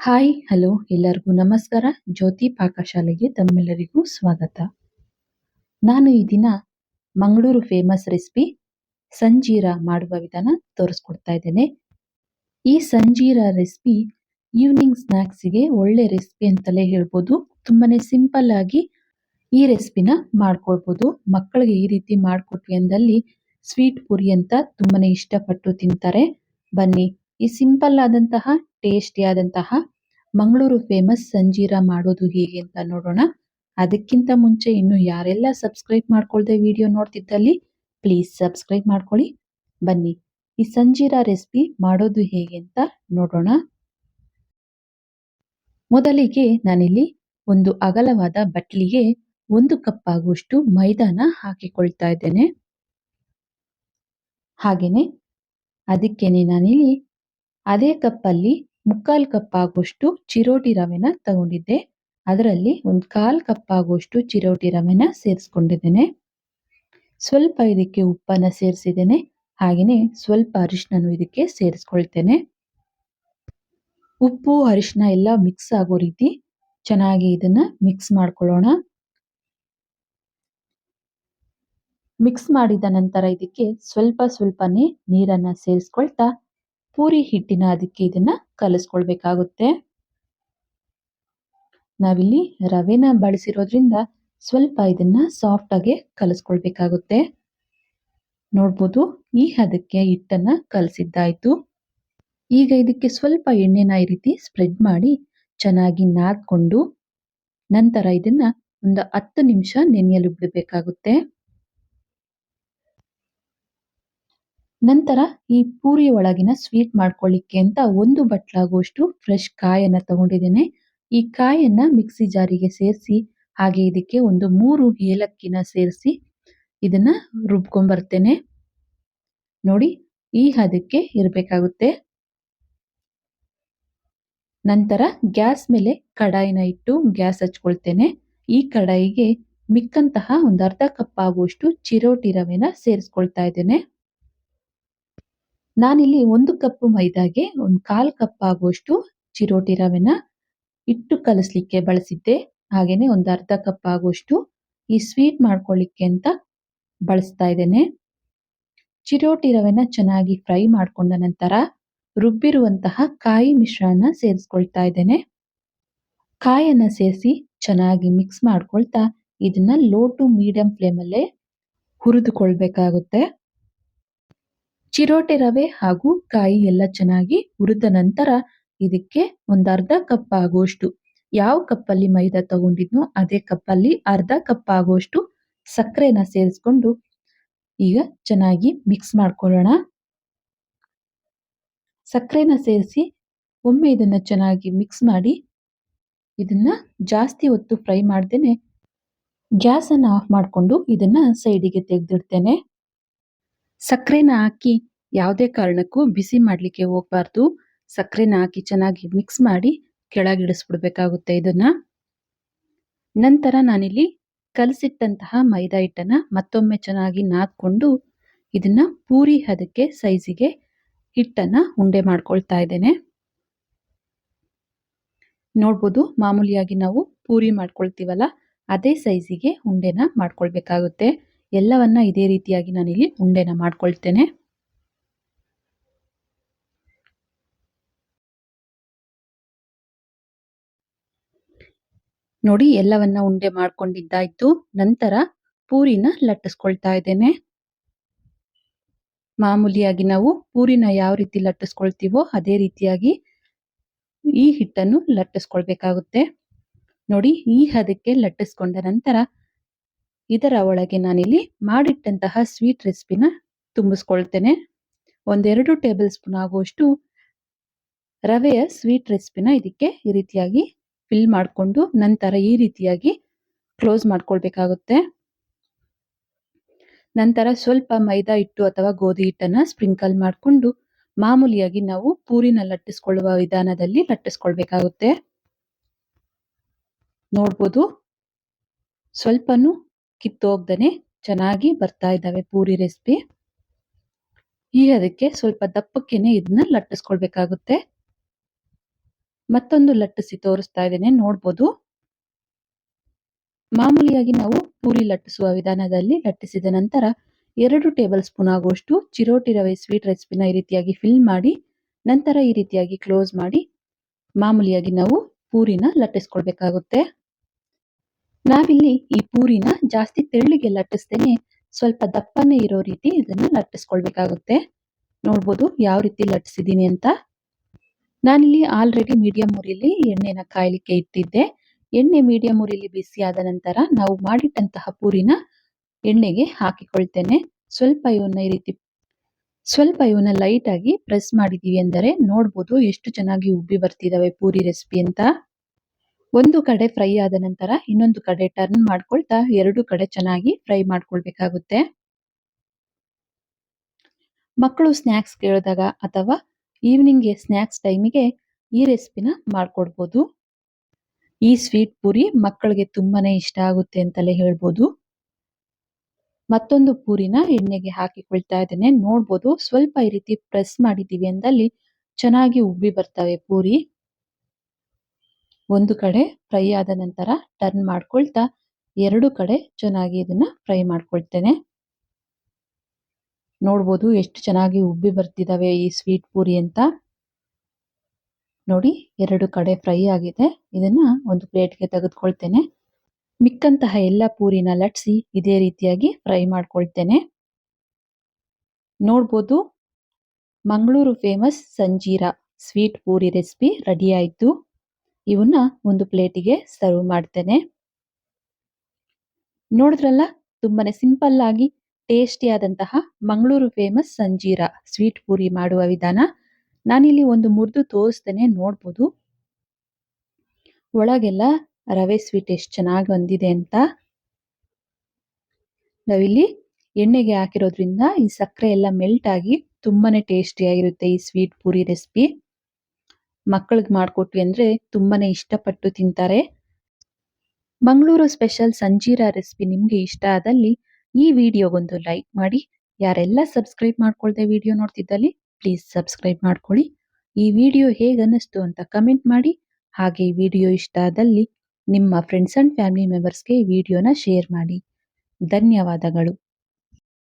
Hi, hello, ಎಲ್ಲರಿಗೂ ನಮಸ್ಕಾರ. ಜ್ಯೋತಿ ಪಾಕಶಾಲೆಗೆ ತಮ್ಮೆಲ್ಲರಿಗೂ ಸ್ವಾಗತ. ನಾನು ಈ ದಿನ ಮಂಗಳೂರು ಫೇಮಸ್ ರೆಸಿಪಿ ಸಂಜೀರ ಮಾಡುವ ವಿಧಾನ ತೋರಿಸ್ಕೊಡ್ತಾ ಇದ್ದೇನೆ. ಈ ಸಂಜೀರ ರೆಸಿಪಿ ಈವ್ನಿಂಗ್ ಸ್ನ್ಯಾಕ್ಸಿಗೆ ಒಳ್ಳೆ ರೆಸಿಪಿ ಅಂತಲೇ ಹೇಳ್ಬೋದು. ತುಂಬಾನೇ ಸಿಂಪಲ್ ಆಗಿ ಈ ರೆಸಿಪಿನ ಮಾಡ್ಕೊಳ್ಬೋದು. ಮಕ್ಕಳಿಗೆ ಈ ರೀತಿ ಮಾಡಿಕೊಟ್ವಿ ಅಂದಲ್ಲಿ ಸ್ವೀಟ್ ಪುರಿ ಅಂತ ತುಂಬಾನೇ ಇಷ್ಟಪಟ್ಟು ತಿಂತಾರೆ. ಬನ್ನಿ, ಈ ಸಿಂಪಲ್ ಆದಂತಹ ಟೇಸ್ಟಿ ಆದಂತಹ ಮಂಗಳೂರು ಫೇಮಸ್ ಸಂಜೀರ ಮಾಡೋದು ಹೇಗೆ ಅಂತ ನೋಡೋಣ. ಅದಕ್ಕಿಂತ ಮುಂಚೆ ಇನ್ನು ಯಾರೆಲ್ಲ ಸಬ್ಸ್ಕ್ರೈಬ್ ಮಾಡ್ಕೊಳ್ದೆ ವಿಡಿಯೋ ನೋಡ್ತಿದ್ದಲ್ಲಿ ಪ್ಲೀಸ್ ಸಬ್ಸ್ಕ್ರೈಬ್ ಮಾಡ್ಕೊಳ್ಳಿ. ಬನ್ನಿ, ಈ ಸಂಜೀರ ರೆಸಿಪಿ ಮಾಡೋದು ಹೇಗೆ ಅಂತ ನೋಡೋಣ. ಮೊದಲಿಗೆ ನಾನಿಲ್ಲಿ ಒಂದು ಅಗಲವಾದ ಬಟ್ಲಿಗೆ ಒಂದು ಕಪ್ ಆಗುವಷ್ಟು ಮೈದಾನ ಹಾಕಿಕೊಳ್ತಾ ಇದ್ದೇನೆ. ಹಾಗೇನೆ ಅದಕ್ಕೇನೆ ನಾನಿಲ್ಲಿ ಅದೇ ಕಪ್ಪಲ್ಲಿ ಮುಕ್ಕಾಲ್ ಕಪ್ ಆಗುವಷ್ಟು ಚಿರೋಟಿ ರವೆನ ತಗೊಂಡಿದ್ದೆ. ಅದರಲ್ಲಿ ಒಂದು ಕಾಲ್ ಕಪ್ ಆಗುವಷ್ಟು ಚಿರೋಟಿ ರವೆನ ಸೇರಿಸ್ಕೊಂಡಿದ್ದೇನೆ. ಸ್ವಲ್ಪ ಇದಕ್ಕೆ ಉಪ್ಪನ್ನ ಸೇರಿಸಿದ್ದೇನೆ. ಹಾಗೆಯೇ ಸ್ವಲ್ಪ ಅರಿಶಿನ ಇದಕ್ಕೆ ಸೇರಿಸ್ಕೊಳ್ತೇನೆ. ಉಪ್ಪು ಅರಿಶಿನ ಎಲ್ಲ ಮಿಕ್ಸ್ ಆಗೋ ರೀತಿ ಚೆನ್ನಾಗಿ ಇದನ್ನ ಮಿಕ್ಸ್ ಮಾಡ್ಕೊಳ್ಳೋಣ. ಮಿಕ್ಸ್ ಮಾಡಿದ ನಂತರ ಇದಕ್ಕೆ ಸ್ವಲ್ಪ ಸ್ವಲ್ಪನೇ ನೀರನ್ನ ಸೇರಿಸ್ಕೊಳ್ತಾ ಪೂರಿ ಹಿಟ್ಟಿನ ಅದಕ್ಕೆ ಇದನ್ನ ಕಲಿಸ್ಕೊಳ್ಬೇಕಾಗುತ್ತೆ. ನಾವಿಲ್ಲಿ ರವೆನ ಬಳಸಿರೋದ್ರಿಂದ ಸ್ವಲ್ಪ ಇದನ್ನ ಸಾಫ್ಟ್ ಆಗಿ ಕಲಿಸ್ಕೊಳ್ಬೇಕಾಗುತ್ತೆ. ನೋಡ್ಬೋದು ಈ ಹದಕ್ಕೆ ಹಿಟ್ಟನ್ನ ಕಲಸಿದ್ದಾಯ್ತು. ಈಗ ಇದಕ್ಕೆ ಸ್ವಲ್ಪ ಎಣ್ಣೆನ ಈ ರೀತಿ ಸ್ಪ್ರೆಡ್ ಮಾಡಿ ಚೆನ್ನಾಗಿ ನಾದ್ಕೊಂಡು ನಂತರ ಇದನ್ನ ಒಂದು ಹತ್ತು ನಿಮಿಷ ನೆನೆಯಲು ಬಿಡಬೇಕಾಗುತ್ತೆ. ನಂತರ ಈ ಪೂರಿ ಒಳಗಿನ ಸ್ವೀಟ್ ಮಾಡ್ಕೊಳ್ಳಿಕ್ಕೆ ಅಂತ ಒಂದು ಬಟ್ಲಾಗುವಷ್ಟು ಫ್ರೆಶ್ ಕಾಯನ್ನ ತಗೊಂಡಿದ್ದೇನೆ. ಈ ಕಾಯನ್ನ ಮಿಕ್ಸಿ ಜಾರಿಗೆ ಸೇರಿಸಿ, ಹಾಗೆ ಇದಕ್ಕೆ ಒಂದು ಮೂರು ಏಲಕ್ಕಿನ ಸೇರಿಸಿ ಇದನ್ನ ರುಬ್ಕೊಂಡ್ಬರ್ತೇನೆ ನೋಡಿ, ಈ ಹದಕ್ಕೆ ಇರಬೇಕಾಗುತ್ತೆ. ನಂತರ ಗ್ಯಾಸ್ ಮೇಲೆ ಕಡಾಯಿನ ಇಟ್ಟು ಗ್ಯಾಸ್ ಹಚ್ಕೊಳ್ತೇನೆ. ಈ ಕಡಾಯಿಗೆ ಮಿಕ್ಕಂತಹ ಒಂದು ಅರ್ಧ ಕಪ್ ಆಗುವಷ್ಟು ಚಿರೋಟಿ ರವೆನ ಸೇರಿಸ್ಕೊಳ್ತಾ ಇದ್ದೇನೆ. ನಾನಿಲ್ಲಿ ಒಂದು ಕಪ್ ಮೈದಾಗೆ ಒಂದು ಕಾಲ್ ಕಪ್ ಆಗುವಷ್ಟು ಚಿರೋಟಿ ರವೆನ ಇಟ್ಟು ಕಲಿಸ್ಲಿಕ್ಕೆ ಬಳಸಿದ್ದೆ. ಹಾಗೇನೆ ಒಂದು ಅರ್ಧ ಕಪ್ ಆಗುವಷ್ಟು ಈ ಸ್ವೀಟ್ ಮಾಡ್ಕೊಳ್ಳಿಕ್ಕೆ ಅಂತ ಬಳಸ್ತಾ ಇದ್ದೇನೆ. ಚಿರೋಟಿ ರವೆನ ಚೆನ್ನಾಗಿ ಫ್ರೈ ಮಾಡ್ಕೊಂಡ ನಂತರ ರುಬ್ಬಿರುವಂತಹ ಕಾಯಿ ಮಿಶ್ರಣ ಸೇರಿಸ್ಕೊಳ್ತಾ ಇದ್ದೇನೆ. ಕಾಯನ್ನ ಸೇರಿಸಿ ಚೆನ್ನಾಗಿ ಮಿಕ್ಸ್ ಮಾಡ್ಕೊಳ್ತಾ ಇದನ್ನ ಲೋ ಟು ಮೀಡಿಯಂ ಫ್ಲೇಮಲ್ಲೇ ಹುರಿದುಕೊಳ್ಬೇಕಾಗುತ್ತೆ. ಚಿರೋಟೆ ರವೆ ಹಾಗೂ ಕಾಯಿ ಎಲ್ಲ ಚೆನ್ನಾಗಿ ಹುರಿದ ನಂತರ ಇದಕ್ಕೆ ಒಂದು ಅರ್ಧ ಕಪ್ ಆಗುವಷ್ಟು, ಯಾವ ಕಪ್ಪಲ್ಲಿ ಮೈದಾ ತಗೊಂಡಿದ್ನೋ ಅದೇ ಕಪ್ಪಲ್ಲಿ ಅರ್ಧ ಕಪ್ ಆಗುವಷ್ಟು ಸಕ್ಕರೆನ ಸೇರಿಸ್ಕೊಂಡು ಈಗ ಚೆನ್ನಾಗಿ ಮಿಕ್ಸ್ ಮಾಡ್ಕೊಳ್ಳೋಣ. ಸಕ್ಕರೆನ ಸೇರಿಸಿ ಒಮ್ಮೆ ಇದನ್ನ ಚೆನ್ನಾಗಿ ಮಿಕ್ಸ್ ಮಾಡಿ ಇದನ್ನ ಜಾಸ್ತಿ ಹೊತ್ತು ಫ್ರೈ ಮಾಡ್ದೇನೆ ಗ್ಯಾಸ್ ಅನ್ನ ಆಫ್ ಮಾಡಿಕೊಂಡು ಇದನ್ನ ಸೈಡಿಗೆ ತೆಗೆದಿಡ್ತೇನೆ. ಸಕ್ಕರೆನ ಹಾಕಿ ಯಾವುದೇ ಕಾರಣಕ್ಕೂ ಬಿಸಿ ಮಾಡಲಿಕ್ಕೆ ಹೋಗಬಾರ್ದು. ಸಕ್ಕರೆನ ಹಾಕಿ ಚೆನ್ನಾಗಿ ಮಿಕ್ಸ್ ಮಾಡಿ ಕೆಳಗಿಡಿಸ್ಬಿಡ್ಬೇಕಾಗುತ್ತೆ ಇದನ್ನು. ನಂತರ ನಾನಿಲ್ಲಿ ಕಲಸಿಟ್ಟಂತಹ ಮೈದಾ ಹಿಟ್ಟನ್ನು ಮತ್ತೊಮ್ಮೆ ಚೆನ್ನಾಗಿ ನಾದ್ಕೊಂಡು ಇದನ್ನು ಪೂರಿ ಹದಕ್ಕೆ ಸೈಜಿಗೆ ಹಿಟ್ಟನ್ನು ಉಂಡೆ ಮಾಡ್ಕೊಳ್ತಾ ಇದ್ದೇನೆ. ನೋಡ್ಬೋದು ಮಾಮೂಲಿಯಾಗಿ ನಾವು ಪೂರಿ ಮಾಡ್ಕೊಳ್ತೀವಲ್ಲ, ಅದೇ ಸೈಜಿಗೆ ಉಂಡೆನ ಮಾಡ್ಕೊಳ್ಬೇಕಾಗುತ್ತೆ. ಎಲ್ಲವನ್ನ ಇದೇ ರೀತಿಯಾಗಿ ನಾನಿಲ್ಲಿ ಉಂಡೆನ ಮಾಡ್ಕೊಳ್ತೇನೆ. ನೋಡಿ, ಎಲ್ಲವನ್ನ ಉಂಡೆ ಮಾಡ್ಕೊಂಡಿದ್ದಾಯ್ತು. ನಂತರ ಪೂರಿನ ಲಟ್ಟಿಸ್ಕೊಳ್ತಾ ಇದ್ದೇನೆ. ಮಾಮೂಲಿಯಾಗಿ ನಾವು ಪೂರಿನ ಯಾವ ರೀತಿ ಲಟ್ಟಿಸ್ಕೊಳ್ತೀವೋ ಅದೇ ರೀತಿಯಾಗಿ ಈ ಹಿಟ್ಟನ್ನು ಲಟ್ಟಿಸ್ಕೊಳ್ಬೇಕಾಗುತ್ತೆ. ನೋಡಿ, ಈ ಹದಕ್ಕೆ ಲಟ್ಟಿಸ್ಕೊಂಡ ನಂತರ ಇದರ ಒಳಗೆ ನಾನಿಲ್ಲಿ ಮಾಡಿಟ್ಟಂತಹ ಸ್ವೀಟ್ ರೆಸಿಪಿನ ತುಂಬಿಸ್ಕೊಳ್ತೇನೆ. ಒಂದೆರಡು ಟೇಬಲ್ ಸ್ಪೂನ್ ಆಗುವಷ್ಟು ರವೆಯ ಸ್ವೀಟ್ ರೆಸಿಪಿನ ಇದಕ್ಕೆ ಈ ರೀತಿಯಾಗಿ ಫಿಲ್ ಮಾಡಿಕೊಂಡು ನಂತರ ಈ ರೀತಿಯಾಗಿ ಕ್ಲೋಸ್ ಮಾಡ್ಕೊಳ್ಬೇಕಾಗುತ್ತೆ. ನಂತರ ಸ್ವಲ್ಪ ಮೈದಾ ಹಿಟ್ಟು ಅಥವಾ ಗೋಧಿ ಹಿಟ್ಟನ್ನ ಸ್ಪ್ರಿಂಕಲ್ ಮಾಡಿಕೊಂಡು ಮಾಮೂಲಿಯಾಗಿ ನಾವು ಪೂರಿನ ಲಟ್ಟಿಸ್ಕೊಳ್ಳುವ ವಿಧಾನದಲ್ಲಿ ಲಟ್ಟಿಸ್ಕೊಳ್ಬೇಕಾಗುತ್ತೆ. ನೋಡ್ಬೋದು. ಸ್ವಲ್ಪನೂ ಕಿತ್ತೋಗ್ದನೆ ಚೆನ್ನಾಗಿ ಬರ್ತಾ ಇದ್ದಾವೆ ಪೂರಿ ರೆಸಿಪಿ ಈ ಅದಕ್ಕೆ ಸ್ವಲ್ಪ ದಪ್ಪಕ್ಕೇನೆ ಇದನ್ನ ಲಟ್ಟಿಸ್ಕೊಳ್ಬೇಕಾಗುತ್ತೆ. ಮತ್ತೊಂದು ಲಟ್ಟಿಸಿ ತೋರಿಸ್ತಾ ಇದ್ದೇನೆ, ನೋಡ್ಬೋದು. ಮಾಮೂಲಿಯಾಗಿ ನಾವು ಪೂರಿ ಲಟ್ಟಿಸುವ ವಿಧಾನದಲ್ಲಿ ಲಟ್ಟಿಸಿದ ನಂತರ ಎರಡು ಟೇಬಲ್ ಸ್ಪೂನ್ ಆಗುವಷ್ಟು ಚಿರೋಟಿ ರವೆ ಸ್ವೀಟ್ ರೆಸಿಪಿನ ಈ ರೀತಿಯಾಗಿ ಫಿಲ್ ಮಾಡಿ, ನಂತರ ಈ ರೀತಿಯಾಗಿ ಕ್ಲೋಸ್ ಮಾಡಿ ಮಾಮೂಲಿಯಾಗಿ ನಾವು ಪೂರಿನ ಲಟ್ಟಿಸ್ಕೊಳ್ಬೇಕಾಗುತ್ತೆ. ನಾವಿಲ್ಲಿ ಈ ಪೂರಿನ ಜಾಸ್ತಿ ತೆಳ್ಳಿಗೆ ಲಟ್ಟಿಸ್ತೇನೆ. ಸ್ವಲ್ಪ ದಪ್ಪನೇ ಇರೋ ರೀತಿ ಇದನ್ನ ಲಟ್ಟಿಸ್ಕೊಳ್ಬೇಕಾಗುತ್ತೆ. ನೋಡ್ಬೋದು ಯಾವ ರೀತಿ ಲಟ್ಟಿಸಿದೀನಿ ಅಂತ. ನಾನಿಲ್ಲಿ ಆಲ್ರೆಡಿ ಮೀಡಿಯಂ ಉರಿಲಿ ಎಣ್ಣೆನ ಕಾಯಲಿಕ್ಕೆ ಇಟ್ಟಿದ್ದೆ. ಎಣ್ಣೆ ಮೀಡಿಯಂ ಉರಿಲಿ ಬಿಸಿ ಆದ ನಂತರ ನಾವು ಮಾಡಿಟ್ಟಂತಹ ಪೂರಿನ ಎಣ್ಣೆಗೆ ಹಾಕಿಕೊಳ್ತೇನೆ. ಸ್ವಲ್ಪ ಇವನ್ನ ಈ ರೀತಿ, ಸ್ವಲ್ಪ ಇವನ್ನ ಲೈಟ್ ಆಗಿ ಪ್ರೆಸ್ ಮಾಡಿದೀವಿ ಅಂದರೆ ನೋಡ್ಬೋದು ಎಷ್ಟು ಚೆನ್ನಾಗಿ ಉಬ್ಬಿ ಬರ್ತಿದಾವೆ ಪೂರಿ ರೆಸಿಪಿ ಅಂತ. ಒಂದು ಕಡೆ ಫ್ರೈ ಆದ ನಂತರ ಇನ್ನೊಂದು ಕಡೆ ಟರ್ನ್ ಮಾಡ್ಕೊಳ್ತಾ ಎರಡು ಕಡೆ ಚೆನ್ನಾಗಿ ಫ್ರೈ ಮಾಡ್ಕೊಳ್ಬೇಕಾಗುತ್ತೆ. ಮಕ್ಕಳು ಸ್ನ್ಯಾಕ್ಸ್ ಕೇಳಿದಾಗ ಅಥವಾ ಈವ್ನಿಂಗ್ಗೆ ಸ್ನ್ಯಾಕ್ಸ್ ಟೈಮಿಗೆ ಈ ರೆಸಿಪಿನ ಮಾಡ್ಕೊಡ್ಬೋದು. ಈ ಸ್ವೀಟ್ ಪೂರಿ ಮಕ್ಕಳಿಗೆ ತುಂಬಾನೇ ಇಷ್ಟ ಆಗುತ್ತೆ ಅಂತಲೇ ಹೇಳ್ಬೋದು. ಮತ್ತೊಂದು ಪೂರಿನ ಎಣ್ಣೆಗೆ ಹಾಕಿಕೊಳ್ತಾ ಇದ್ದೇನೆ. ನೋಡ್ಬೋದು ಸ್ವಲ್ಪ ಈ ರೀತಿ ಪ್ರೆಸ್ ಮಾಡಿದೀವಿ ಅಂದಲ್ಲಿ ಚೆನ್ನಾಗಿ ಉಬ್ಬಿ ಬರ್ತವೆ ಪೂರಿ. ಒಂದು ಕಡೆ ಫ್ರೈ ಆದ ನಂತರ ಟರ್ನ್ ಮಾಡ್ಕೊಳ್ತಾ ಎರಡು ಕಡೆ ಚೆನ್ನಾಗಿ ಇದನ್ನ ಫ್ರೈ ಮಾಡ್ಕೊಳ್ತೇನೆ. ನೋಡ್ಬೋದು ಎಷ್ಟು ಚೆನ್ನಾಗಿ ಉಬ್ಬಿ ಬರ್ತಿದ್ದಾವೆ ಈ ಸ್ವೀಟ್ ಪೂರಿ ಅಂತ. ನೋಡಿ ಎರಡು ಕಡೆ ಫ್ರೈ ಆಗಿದೆ. ಇದನ್ನ ಒಂದು ಪ್ಲೇಟ್ಗೆ ತೆಗೆದುಕೊಳ್ತೇನೆ. ಮಿಕ್ಕಂತಹ ಎಲ್ಲ ಪೂರಿನ ಲಟ್ಸಿ ಇದೇ ರೀತಿಯಾಗಿ ಫ್ರೈ ಮಾಡ್ಕೊಳ್ತೇನೆ. ನೋಡ್ಬೋದು Mangaluru famous sanjeera sweet puri recipe ready ಆಯಿತು. ಇವನ್ನ ಒಂದು ಪ್ಲೇಟಿಗೆ ಸರ್ವ್ ಮಾಡ್ತೇನೆ. ನೋಡಿದ್ರಲ್ಲ, ತುಂಬಾನೇ ಸಿಂಪಲ್ ಆಗಿ ಟೇಸ್ಟಿ ಆದಂತಹ ಮಂಗಳೂರು ಫೇಮಸ್ ಸಂಜೀರಾ ಸ್ವೀಟ್ ಪೂರಿ ಮಾಡುವ ವಿಧಾನ. ನಾನಿಲ್ಲಿ ಒಂದು ಮುರಿದು ತೋರಿಸ್ತೇನೆ, ನೋಡ್ಬೋದು. ಒಳಗೆಲ್ಲ ರವೆ ಸ್ವೀಟ್ ಎಷ್ಟು ಚೆನ್ನಾಗಿ ಬಂದಿದೆ ಅಂತ. ನಾವಿಲ್ಲಿ ಎಣ್ಣೆಗೆ ಹಾಕಿರೋದ್ರಿಂದ ಈ ಸಕ್ಕರೆ ಎಲ್ಲ ಮೆಲ್ಟ್ ಆಗಿ ತುಂಬಾನೇ ಟೇಸ್ಟಿ ಆಗಿರುತ್ತೆ ಈ ಸ್ವೀಟ್ ಪೂರಿ ರೆಸಿಪಿ ಮಕ್ಕಳಿಗೆ ಮಾಡಿಕೊಟ್ವಿ ಅಂದ್ರೆ ತುಂಬಾನೇ ಇಷ್ಟಪಟ್ಟು ತಿಂತಾರೆ. ಮಂಗಳೂರು ಸ್ಪೆಷಲ್ ಸಂಜೀರಾ ರೆಸಿಪಿ ನಿಮ್ಗೆ ಇಷ್ಟ ಆದಲ್ಲಿ ಈ ವಿಡಿಯೋಗೊಂದು ಲೈಕ್ ಮಾಡಿ. ಯಾರೆಲ್ಲ ಸಬ್ಸ್ಕ್ರೈಬ್ ಮಾಡ್ಕೊಳ್ದೆ ವಿಡಿಯೋ ನೋಡ್ತಿದ್ದಲ್ಲಿ ಪ್ಲೀಸ್ ಸಬ್ಸ್ಕ್ರೈಬ್ ಮಾಡ್ಕೊಳ್ಳಿ. ಈ ವಿಡಿಯೋ ಹೇಗೆ ಅನ್ನಿಸ್ತು ಅಂತ ಕಮೆಂಟ್ ಮಾಡಿ. ಹಾಗೆ ಈ ವಿಡಿಯೋ ಇಷ್ಟ ಆದಲ್ಲಿ ನಿಮ್ಮ ಫ್ರೆಂಡ್ಸ್ ಅಂಡ್ ಫ್ಯಾಮಿಲಿ ಮೆಂಬರ್ಸ್ಗೆ ಈ ವಿಡಿಯೋನ ಶೇರ್ ಮಾಡಿ. ಧನ್ಯವಾದಗಳು.